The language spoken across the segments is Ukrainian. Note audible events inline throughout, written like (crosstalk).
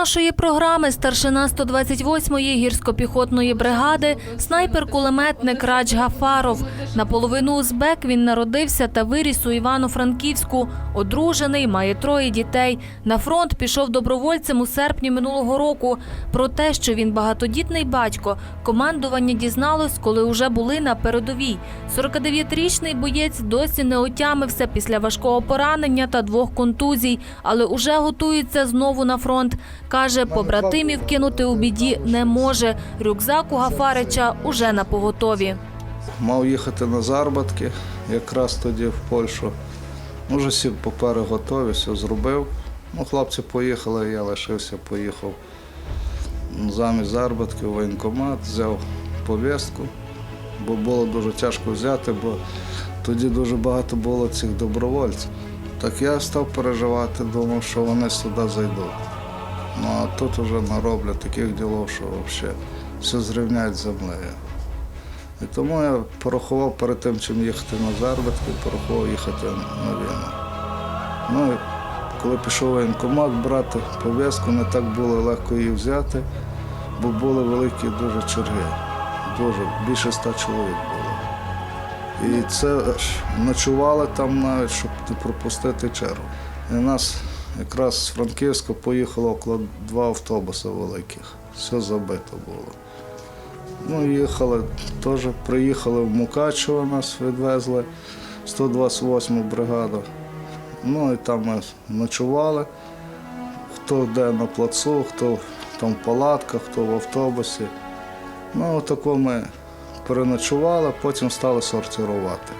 нашої програми старшина 128-ї гірсько-піхотної бригади, снайпер-кулеметник Радж Гафаров. Наполовину узбек він народився та виріс у Івано-Франківську. Одружений, має троє дітей. На фронт пішов добровольцем у серпні минулого року. Про те, що він багатодітний батько, командування дізналось, коли уже були на передовій. 49-річний боєць досі не отямився після важкого поранення та двох контузій, але уже готується знову на фронт. Каже, побратимів кинути у біді не може. Рюкзак у Гафарича уже на поготові. Мав їхати на заробітки, якраз тоді в Польщу. Вже всі папери готові, все зробив. Ну, хлопці поїхали, я лишився, поїхав замість заробітків в воєнкомат, взяв повістку, бо було дуже тяжко взяти, бо тоді дуже багато було цих добровольців. Так я став переживати, думав, що вони сюди зайдуть. Ну а тут вже нароблять таких ділов, що взагалі все зрівняють з землею. І тому я порахував перед тим, чим їхати на заробітки, порахував їхати на війну. Ну і коли пішов воєнкомат брати пов'язку, не так було легко її взяти, бо були великі дуже черги. Дуже, більше ста чоловік було. І це ночували там навіть, щоб не пропустити чергу. І нас якраз з Франківська поїхало около два автобуси великих. Все забито було. Ну, їхали, теж приїхали в Мукачево, нас відвезли, 128 бригаду. Ну і там ми ночували, хто де на плацу, хто там в палатках, хто в автобусі. Ну, отако ми переночували, потім стали сортувати,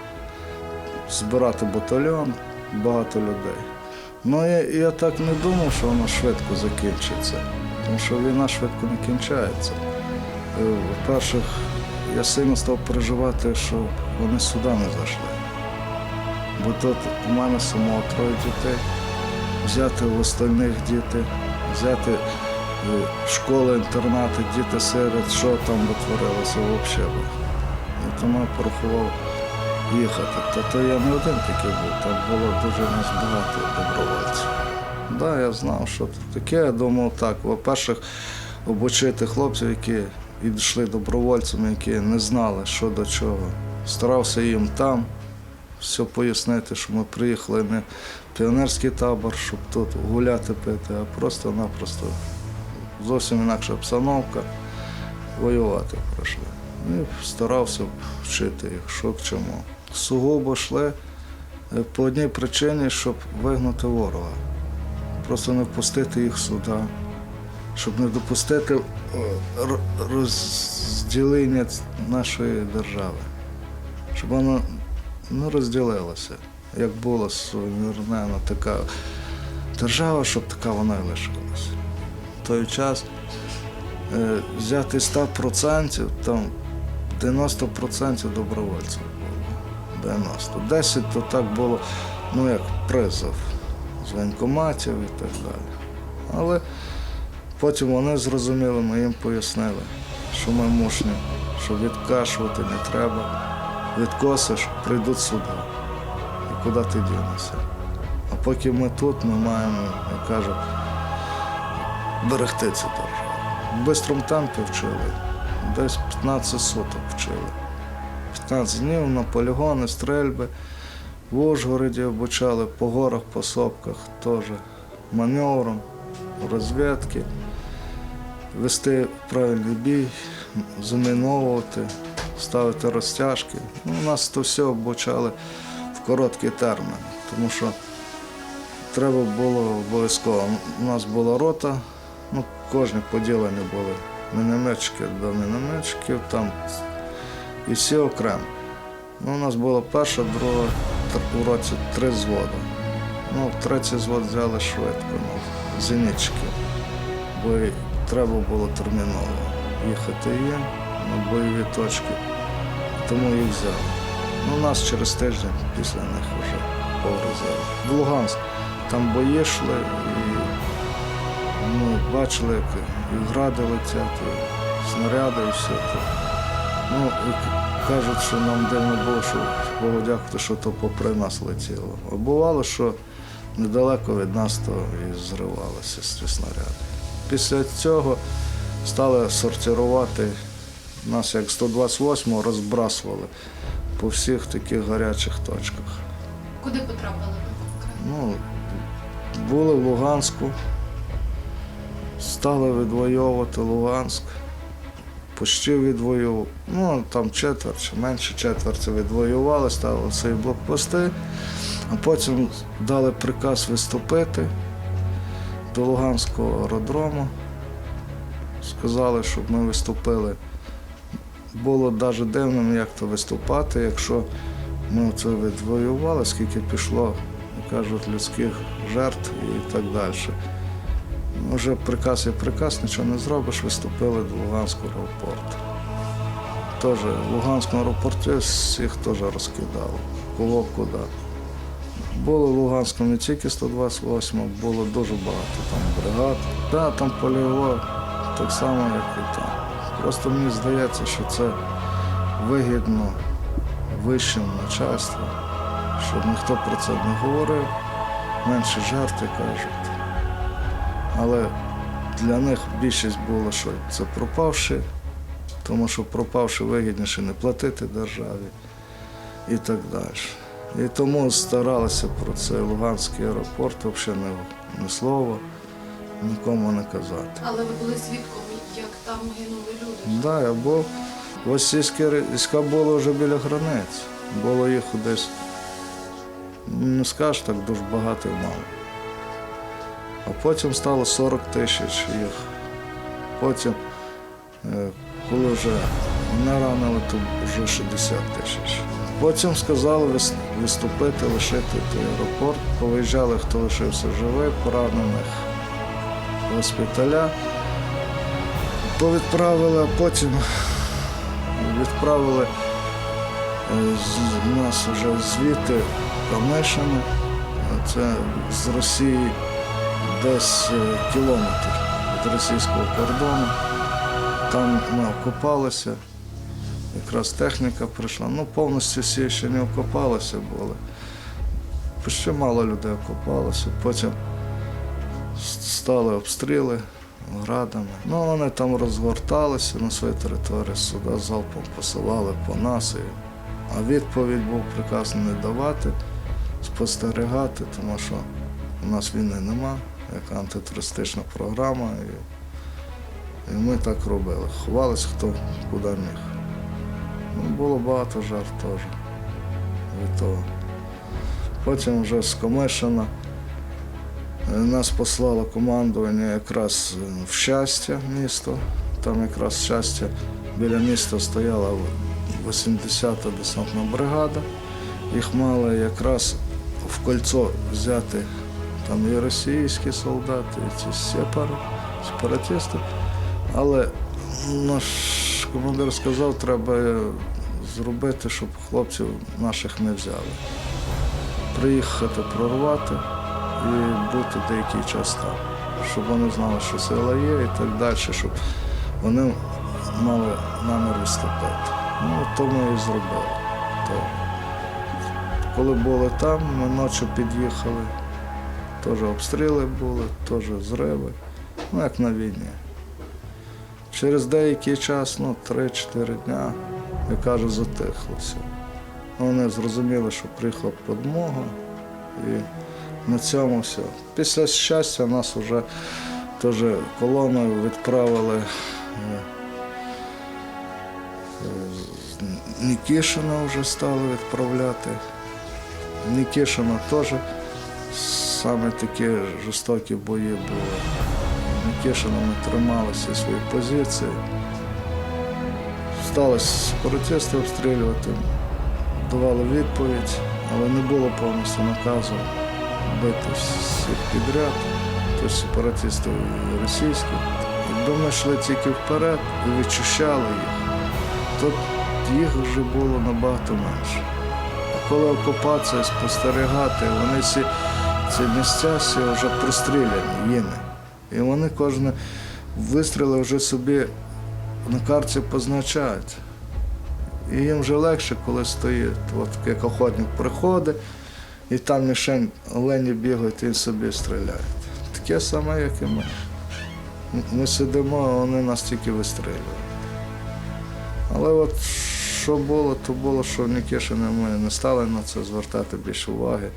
збирати батальйон, багато людей. Ну, я, я так не думав, що воно швидко закінчиться, тому що війна швидко не кінчається. Е, По-перше, я сильно став переживати, що вони сюди не зайшли. Бо тут у мене самого троє дітей, взяти в остальних діти, взяти е, школи, інтернати, діти серед, що там витворилося взагалі. І тому я порахував їхати. Та то я не один такий був, там було дуже нас багато добровольців. Да, я знав, що тут таке. Я думав так, по-перше, обучити хлопців, які йшли добровольцями, які не знали, що до чого. Старався їм там все пояснити, що ми приїхали не в піонерський табор, щоб тут гуляти пити, а просто-напросто зовсім інакша обстановка, воювати прийшли. І старався вчити їх, що к чому. Сугубо йшли е, по одній причині, щоб вигнати ворога. Просто не впустити їх сюди, щоб не допустити е, розділення нашої держави, щоб воно не розділилося, як була суверенна така держава, щоб така вона і лишилася. В той час е, взяти 100%, там 90% добровольців. 90. 10 то так було, ну як призов з воєнкоматів і так далі. Але потім вони зрозуміли, ми їм пояснили, що ми мужні, що відкашувати не треба. Відкосиш, прийдуть сюди. І куди ти дінешся? А поки ми тут, ми маємо, як кажуть, берегти цю державу. В бистрому темпі вчили. Десь 15 суток вчили. 15 днів на полігони, стрельби. В Ужгороді обучали по горах, по сопках теж маневром, розвідки, вести правильний бій, заміновувати, ставити розтяжки. Ну, нас то все обучали в короткий термін, тому що треба було обов'язково. У нас була рота, ну, кожні поділені були мінометчики до мінометчиків, там і всі окремо. Ну, у нас було перша, друга, у році три зводи. Ну, третій звод взяли швидко, ну, зенітчики, бо треба було терміново їхати їм на бойові точки, тому їх взяли. Ну, нас через тиждень після них вже погрузили. В Луганськ там бої йшли і ну, бачили, як і гради летять, і снаряди, і все це. Ну, кажуть, що нам дивно було, що Богу дякувати, що то попри нас летіло. А бувало, що недалеко від нас то і зривалося ці снаряди. після цього стали сортувати нас як 128-го розбрасували по всіх таких гарячих точках. Куди потрапили? Ну, були в Луганську, стали відвоювати Луганськ, почти відвоював. Ну, там четверть, чи менше четверті відвоювали, ставили свої блокпости, а потім дали приказ виступити до Луганського аеродрому. Сказали, щоб ми виступили. Було навіть дивним, як то виступати, якщо ми це відвоювали, скільки пішло, кажуть, людських жертв і так далі. Вже приказ є приказ, нічого не зробиш, виступили до Луганського аеропорту. Теж в Луганському аеропорті всіх теж розкидали. Кого куди. Було в Луганському не тільки 128, було дуже багато там бригад. Да, там польово так само, як і там. Просто мені здається, що це вигідно вищим начальством, щоб ніхто про це не говорив, менше як кажуть. Але для них більшість було, що це пропавши, тому що пропавши вигідніше не платити державі і так далі. І тому старалися про це Луганський аеропорт взагалі не, не слова, нікому не казати. Але ви були свідком, як там гинули люди. Да, я був. Російські війська були вже біля границь. Було їх десь, не скажеш так, дуже багато і мало. А потім стало 40 тисяч їх. Потім, е, коли вже мене ранили, то вже 60 тисяч. Потім сказали виступити, лишити той аеропорт. Повиїжджали, хто лишився живий, поранених в госпіталя. Повідправили, а потім відправили е, з- нас вже звідти Промишини. Це з Росії десь е, кілометр від російського кордону. Там ми окопалися, якраз техніка прийшла. Ну, повністю всі ще не окопалися були. Ще мало людей окопалося. Потім стали обстріли градами. Ну, вони там розгорталися на своїй території, сюди залпом посилали по нас. А відповідь був приказ не давати, спостерігати, тому що у нас війни нема, як антитерористична програма. І, ми так робили. Ховалися хто куди міг. Ну, було багато жертв теж від того. Потім вже з Комишина е, нас послало командування якраз е, в щастя місто. Там якраз щастя біля міста стояла 80-та десантна бригада. Їх мали якраз в кольцо взяти там і російські солдати, і ці сепари, сепаратисти. Але наш командир сказав, треба зробити, щоб хлопців наших не взяли. Приїхати прорвати і бути деякий час там, щоб вони знали, що сила є і так далі, щоб вони мали намір виступати. Ну, то ми і зробили. То. Коли були там, ми ночі під'їхали, теж обстріли були, теж зриви, ну як на війні. Через деякий час, ну, 3-4 дня, я кажу, затихло все. Вони зрозуміли, що приїхала подмога, і на цьому все. Після щастя нас вже теж колоною відправили е, Нікішина вже стали відправляти. Нікішина теж саме такі жорстокі бої були. Нікішина ми трималися свої позиції. Сталося сепаратисти обстрілювати, давали відповідь, але не було повністю наказу бити всіх підряд, тобто сепаратистів і російських. Якби ми йшли тільки вперед і вичищали їх, то їх вже було набагато менше. А коли окупація спостерігати, вони всі ці місця всі вже простріляні їми. І вони кожне вистріли вже собі на карті позначають. І їм вже легше, коли стоїть. От як охотник приходить, і там мішень олені бігають, і собі стріляє. Таке саме, як і ми. Ми сидимо, а вони нас тільки вистрілюють. Але от що було, то було, що в Нікішині ми не стали на це звертати більше уваги.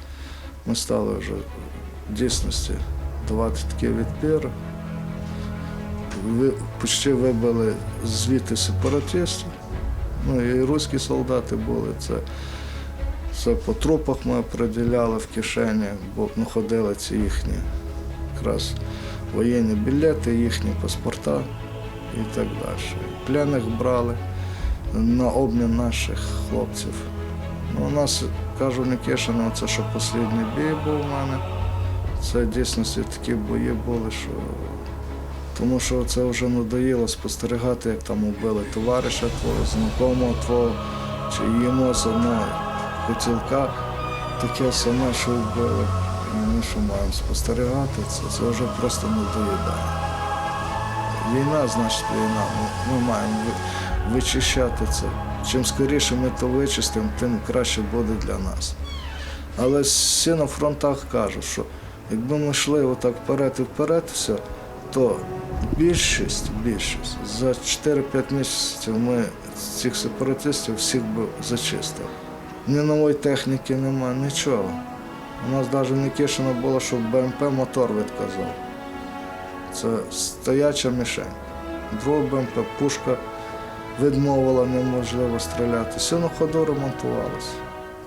Ми стали вже в дійсності давати такий відпір. Ви, почти вибили звідти сепаратистів. Ну і руські солдати були. Це, це по трупах ми определяли в кишені, бо знаходили ці їхні якраз воєнні білети, їхні паспорта і так далі. Пленних брали на обмін наших хлопців. Ну, у нас, кажу, Нікішина, це що останній бій був у мене. Це в дійсності такі бої були, що тому що це вже надоїло спостерігати, як там убили товариша твого, знакомого твого, чи їмо з одного котілка таке саме, що вбили. І ми що маємо спостерігати це, це вже просто надоїдає. Війна, значить війна. Ми, маємо вичищати це. Чим скоріше ми то вичистимо, тим краще буде для нас. Але всі на фронтах кажуть, що якби ми йшли отак вперед і вперед, все, то більшість, більшість за 4-5 місяців ми цих сепаратистів всіх би зачистили. Ні нової техніки немає, нічого. У нас навіть не кишено було, що БМП мотор відказав. Це стояча мішень. Друга БМП пушка відмовила, неможливо стріляти. Все на ходу ремонтувалося.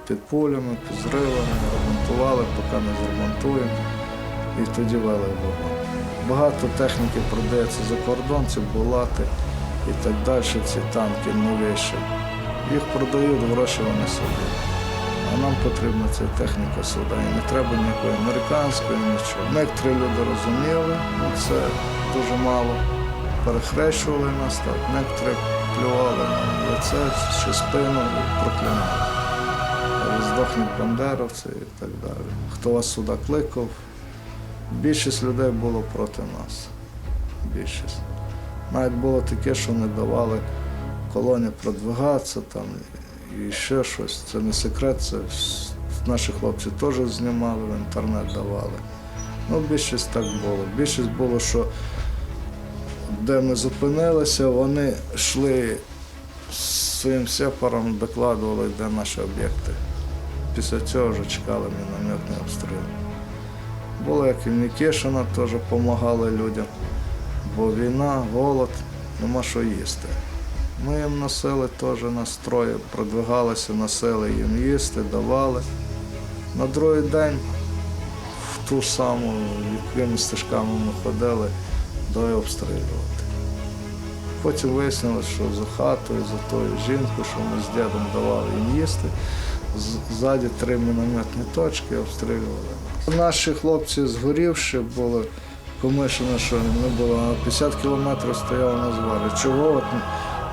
Під пулями, під зривами, ремонтували, поки не зремонтуємо. І тоді вели вогонь. Багато техніки продається за кордон, ці булати і так далі, ці танки новіші. Їх продають, гроші вони собі. А нам потрібна ця техніка сюди. І не треба ніякої американської, нічого. Некоторі люди розуміли, ну це дуже мало. Перехрещували нас так, некоторі плювали лице чи спину і проклинали. Здохнуть бандеровці і так далі. Хто вас сюди кликав? Більшість людей було проти нас. Більшість. Навіть було таке, що не давали колоні продвигатися там і ще щось. Це не секрет, це наші хлопці теж знімали, в інтернет давали. Ну, більшість так було. Більшість було, що де ми зупинилися, вони йшли своїм сепаром, докладували, де наші об'єкти. Після цього вже чекали мінометний обстріл. Було як і в Нікішина, теж допомагали людям, бо війна, голод, нема що їсти. Ми їм носили теж настрої, продвигалися, носили їм їсти, давали. На другий день в ту саму, якими стежками ми ходили, до обстрілювати. Потім вияснилось, що за хатою, за тою жінкою, що ми з дядом давали їм їсти, ззаді три мінометні точки обстрілювали. Наші хлопці згорівши були, помишено, що не було, на 50 кілометрів стояли на зварі. Чого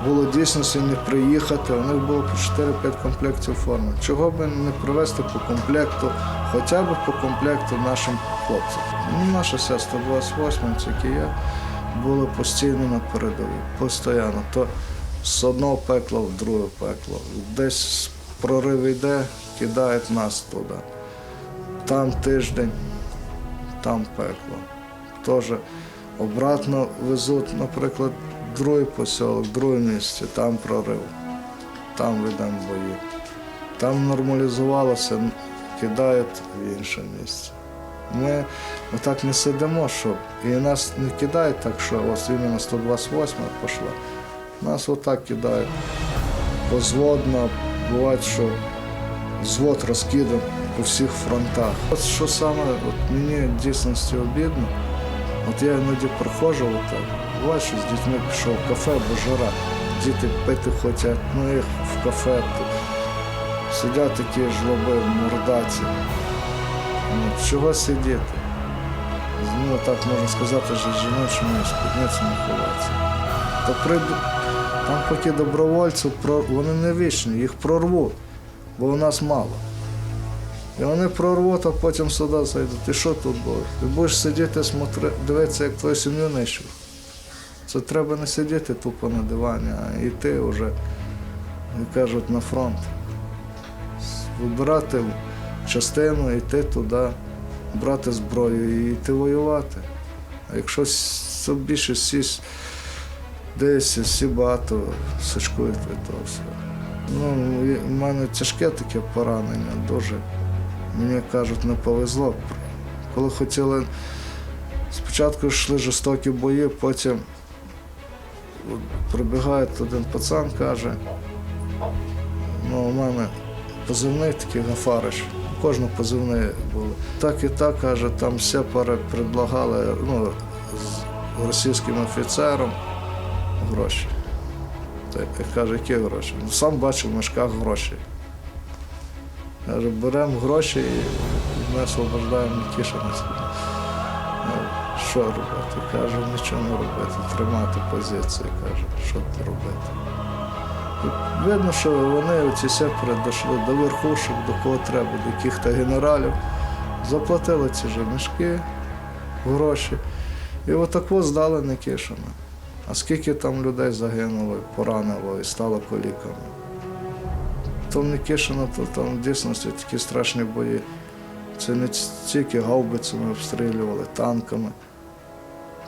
було дійсно не приїхати, у них було по 4-5 комплектів форми. Чого би не привезти по комплекту, хоча б по комплекту нашим хлопцям. Ну, наша вся 128, тільки я, були постійно на передовій, постійно. То з одного пекла в друге пекло. Десь прорив йде, кидають нас туди. Там тиждень, там пекло. Теж обратно везуть, наприклад, другий поселок, друге місце, там прорив, там ведемо бої. Там нормалізувалося, кидають в інше місце. Ми отак не сидимо, щоб і нас не кидають так, що ось іменно 128 пішла. Нас отак кидають позводно, буває, що взвод розкидан по всіх фронтах. От що саме от мені дійсності обідно, от я іноді проходжу отак, буває, що з дітьми пішов в кафе, бо жара. Діти пити хочуть, ну їх в кафе. Сидять такі жлоби, мордаці. Ну, чого сидіти? Ну, так можна сказати, що з жіночими спідницями ховатися. То прийду, там поки добровольців, вони не вічні, їх прорвуть, бо у нас мало. І вони прорвуть, а потім сюди зайдуть. І що тут буде? Ти будеш сидіти, дивитися, як твою сім'ю нищуть. Це треба не сидіти тупо на дивані, а йти вже, як кажуть, на фронт. Вибирати частину, йти туди, брати зброю і йти воювати. А якщо більше всі десь всі багато сачкують від того. Ну, в мене тяжке таке поранення, дуже. Мені кажуть, не повезло. Коли хотіли, спочатку йшли жорстокі бої, потім прибігає один пацан, каже, ну, у мене позивний такий Гафарич. У кожного позивний були. Так і так, каже, там все пере- предлагали ну, з російським офіцером гроші. Та я кажу, які гроші? Ну, сам бачив в мешках гроші. Беремо гроші і ми освобождаємо Нікішина. Що робити? Кажу, нічого не робити, тримати позиції. Каже, що тут робити. Видно, що вони оці сепари дійшли до верхушок, до кого треба, до яких-то генералів. Заплатили ці ж мішки, гроші. І отако здали Никишина. А скільки там людей загинуло, поранило і стало коліками. Там Никишина, то там в дійсності такі страшні бої. Це не тільки гаубицями обстрілювали, танками,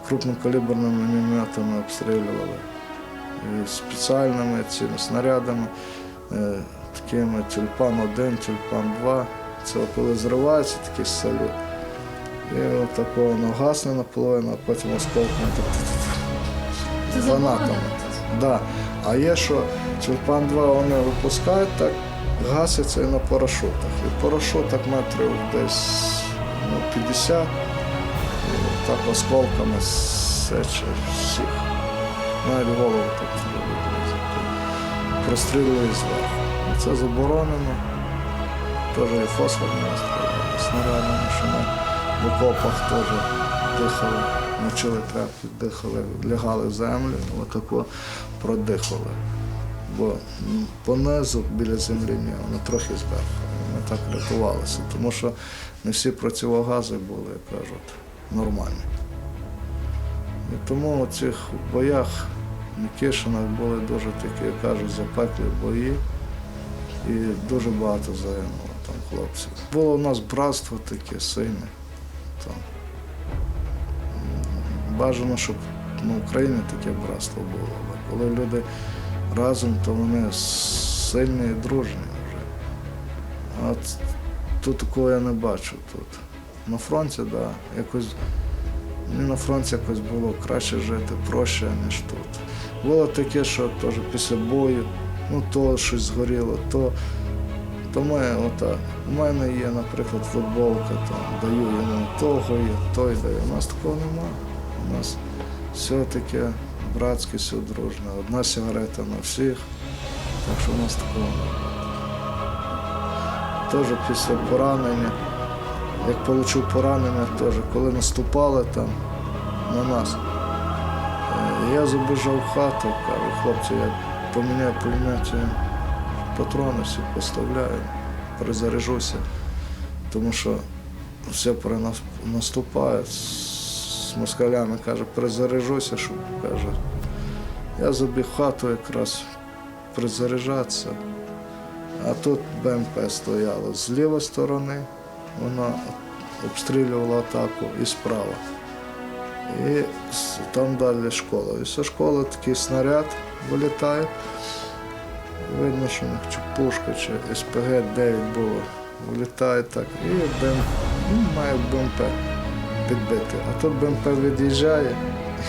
крупнокаліберними мінометами обстрілювали, і спеціальними цими снарядами, е, такими тюльпан-1, тюльпан-2. Це коли зривається такий салют. І отакого воно гасне наполовину, а потім Це гранатами. Да. А є, що Тюльпан 2 вони випускають так, гасяться і на парашутах. І парашутах метрів десь ну, 50, і так осколками сече всіх. Навіть голову так. Прострілює зверху. Це заборонено. Теж і фосфорні стріляли, снарядами, що ми в окопах теж дихали, мочили тряпки, дихали, лягали в землю, отако продихали. Бо м, понизу біля землі воно трохи зверху. Ми так рятувалися, тому що не всі противогази були, як кажуть, нормальні. І тому у цих боях в Нікішинах були дуже такі, як кажуть, запеклі бої і дуже багато загинуло там хлопців. Було у нас братство таке сильне. Там. Бажано, щоб на Україні таке братство було. Коли люди разом, то вони сильні і дружні вже. А тут такого я не бачу тут. На фронті, так, да, якось мені на фронті якось було краще жити, проще, ніж тут. Було таке, що теж після бою, ну то щось згоріло, то, то ми отак. У мене є, наприклад, футболка, там, даю йому того є, той дає. У нас такого немає. У нас все таке братське, все дружне. Одна сигарета на всіх. Так що у нас такого. Теж після поранення, як отримав поранення, теж, коли наступали там на нас, е, я забіжав в хату, кажу, хлопці, я поміняю пулеметі патрони всі поставляю, перезаряжуся, тому що все наступає з москалями, каже, перезаряжуся, щоб каже. Я забіг в хату якраз перезаряджатися. А тут БМП стояло з лівої сторони, вона обстрілювала атаку і справа. І там далі школа. І зі школи такий снаряд вилітає. Видно, що чи пушка, чи СПГ-9 було. Вилітає так. І БМП, ну, має БМП підбити. А тут БМП від'їжджає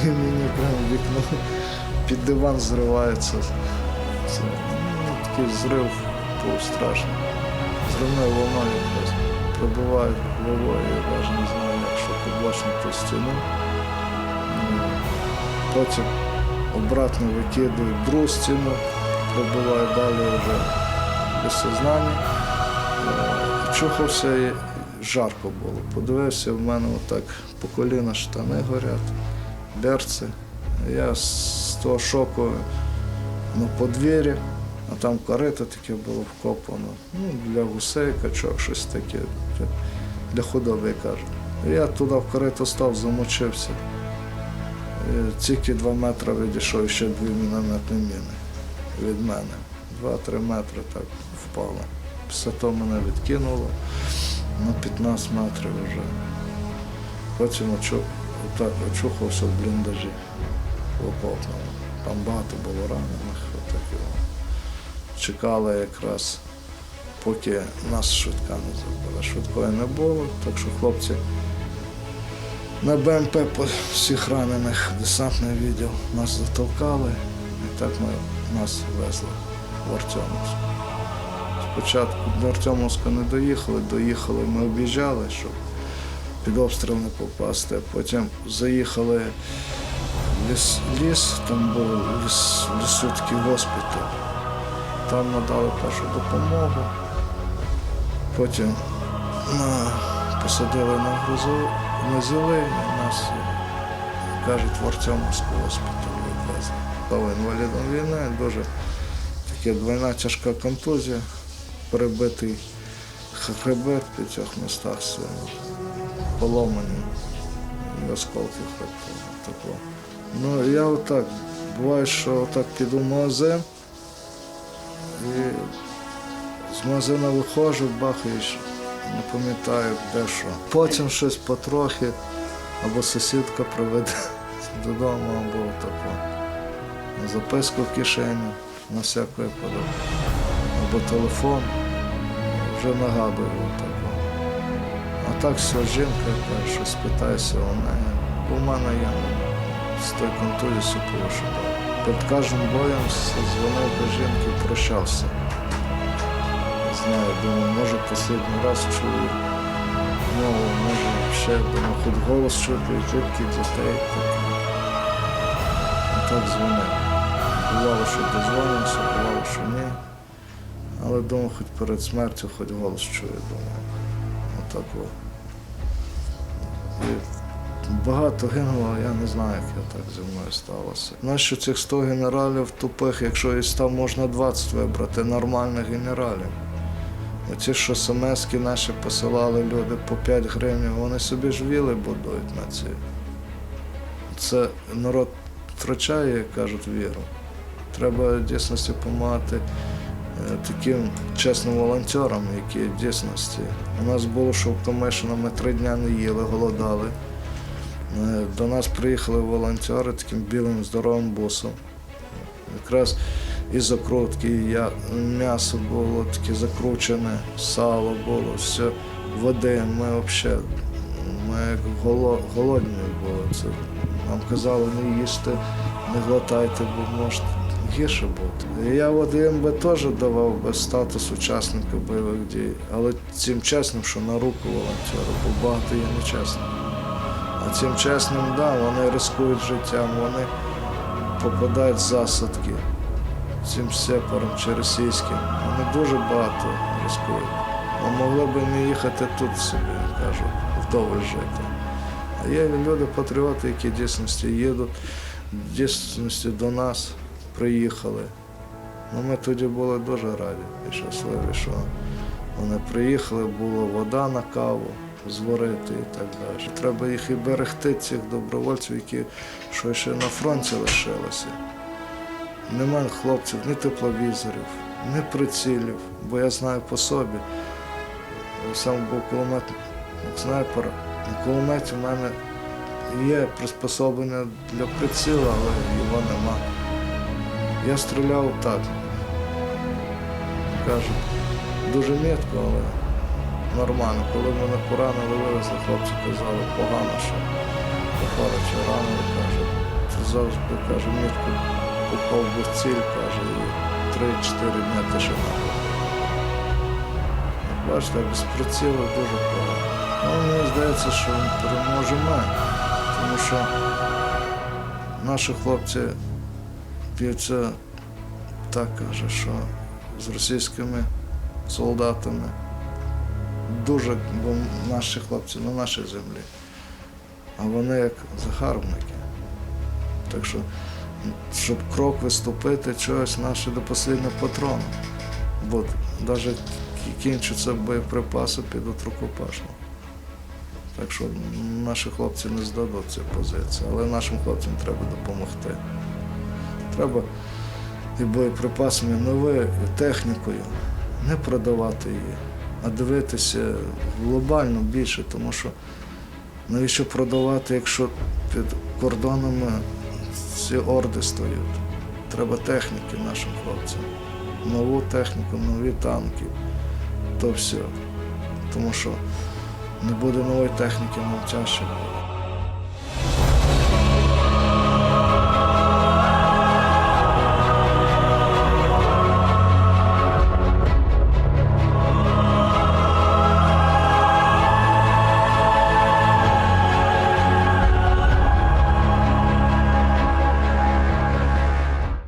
і мені прямо вікно під диван зривається. Це ну, такий зрив був. Зривною волною якось пробиває головою, я навіть не знаю, якщо побачимо ту стіну. Ну, Потім обратно викидують другу стіну, пробиває далі вже без сознання. Е, Чухався жарко було. Подивився, в мене отак по коліна штани горять, берці. Я з того шоку на подвір'я, а там корито таке було вкопано. Ну, для гусей, качок, щось таке. для- худоби, я Я туди в корито став, замочився. І тільки два метри відійшов ще дві мінометні міни від мене. Два-три метри так впало. Після того мене відкинуло на 15 метрів вже. Потім отак очухався в бліндажі в окопному. Там багато було ранених. Отак. Чекали якраз, поки нас швидка не забила. Швидкої не було, так що хлопці на БМП по всіх ранених десантний відділ нас затолкали, і так ми нас везли в Артемовськ. Спочатку до Артемовська не доїхали, доїхали, ми об'їжджали, щоб під обстріл не попасти. а Потім заїхали в ліс, ліс там був ліс, лісу такий госпіталь. Там надали першу допомогу. Потім на, посадили на грузу, на зіли, нас, кажуть, в Артемовську госпіталь відвезли. Став інвалідом війни, дуже така двойна тяжка контузія, перебитий хребет в п'ятьох містах сильно, поломані осколки хребту. Ну, я отак, буває, що отак піду в магазин і з магазину виходжу, бахаєш, не пам'ятаю де що. Потім щось потрохи, або сусідка приведе (laughs) додому, або таке. Записку в кишені на всяк випадок. Або телефон. Вже нагадую таке. А так все, жінка каже, щось питаюся у неї. Бо в мене є з той супово, що. Перед кожним боєм дзвонив до жінки, прощався. Знаю, думаю, може останній раз чую. Ну, може ще думаю, хоч голос чути, тільки дітей. Так. І так дзвонив. Бувало, що дозвонимося, бувало, що ні. Але думаю, хоч перед смертю, хоч голос чую, думаю. Отак от. І багато гинуло, я не знаю, як я так зі мною сталося. Нащо цих 100 генералів тупих, якщо із там можна 20 вибрати нормальних генералів. Оці, що смски наші посилали люди по 5 гривень, вони собі ж віли будують на ці. Це народ втрачає, як кажуть, віру. Треба в дійсності допомагати таким чесним волонтерам, які в дійсності. У нас було, що в Томишино ми три дні не їли, голодали. Е, До нас приїхали волонтери таким білим здоровим бусом. Якраз і закрутки, і м'ясо було таке закручене, сало було, все, води. Ми взагалі ми як голодні були. Це, нам казали не їсти, не глотайте, бо гірше бути. Я от їм би теж давав би статус учасника бойових дій, але цим чесним, що на руку волонтеру, бо багато є нечесним. А цим чесним, да, вони ризикують життям, вони попадають в засадки цим сепаром чи російським. Вони дуже багато ризикують. А могли б не їхати тут собі, кажу, вдоволь жити. А є люди, патріоти, які дійсності їдуть, дійсності до нас приїхали. Ну, ми тоді були дуже раді і щасливі, що вони приїхали, була вода на каву, зварити і так далі. Треба їх і берегти, цих добровольців, які що ще на фронті лишилися. Нема хлопців ні тепловізорів, ні прицілів, бо я знаю по собі. Сам був кулемет снайпер. На кулеметі в мене є приспособлення для приціла, але його нема. Я стріляв так. Кажуть, дуже мітко, але нормально. Коли мене поранили, вивезли, хлопці казали, погано, що чи ранили, каже. Завжди каже, мітко попав в ціль, каже, і 3-4 дня тишина. Бачите, без прицілу дуже погано. Ну, мені здається, що переможемо, тому що наші хлопці б'ються так каже, що з російськими солдатами дуже, бо наші хлопці на нашій землі, а вони як загарбники. Так що, щоб крок виступити, чогось наші до останнього патрону. Бо навіть кінчаться боєприпаси підуть рукопашно. Так що наші хлопці не здадуть ці позиції, але нашим хлопцям треба допомогти. Треба і боєприпасами новою технікою, не продавати її, а дивитися глобально більше, тому що Навіщо продавати, якщо під кордонами ці орди стоять? Треба техніки нашим хлопцям. Нову техніку, нові танки. То все. Тому що не буде нової техніки, нам тяжче.